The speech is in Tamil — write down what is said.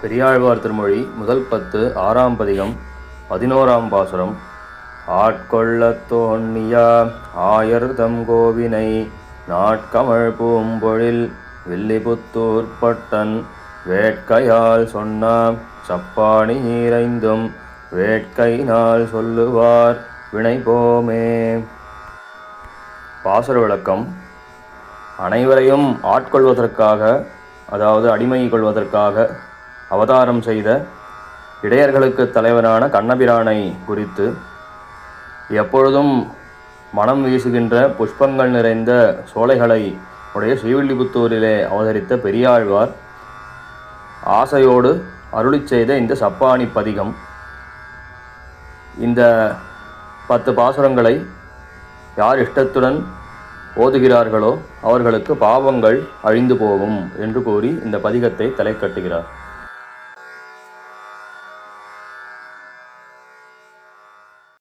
பெரியாழ்வார் திருமொழி முதல் பத்து ஆறாம் பதிகம் பதினோராம் பாசுரம். ஆட்கொள்ள தோணியா ஆயர்தம் கோவினை நாட்கமழ் பூம்பொழில் வில்லிபுத்தூர் பட்டன். வேட்கையால் சொன்னாம் சப்பாணி நீரைந்தும் வேட்கையினால் சொல்லுவார் வினைபோமே. பாசுர விளக்கம். அனைவரையும் ஆட்கொள்வதற்காக அதாவது அடிமை கொள்வதற்காக அவதாரம் செய்த இடையர்களுக்கு தலைவரான கண்ணபிரானை குறித்து எப்பொழுதும் மனம் வீசுகின்ற புஷ்பங்கள் நிறைந்த சோலைகளை உடைய ஸ்ரீவில்லிபுத்தூரிலே அவதரித்த பெரியாழ்வார் ஆசையோடு அருளி செய்த இந்த சப்பானி பதிகம். இந்த பத்து பாசுரங்களை யார் இஷ்டத்துடன் ஓதுகிறார்களோ அவர்களுக்கு பாவங்கள் அழிந்து போகும் என்று கூறி இந்த பதிகத்தை தலை கட்டுகிறார்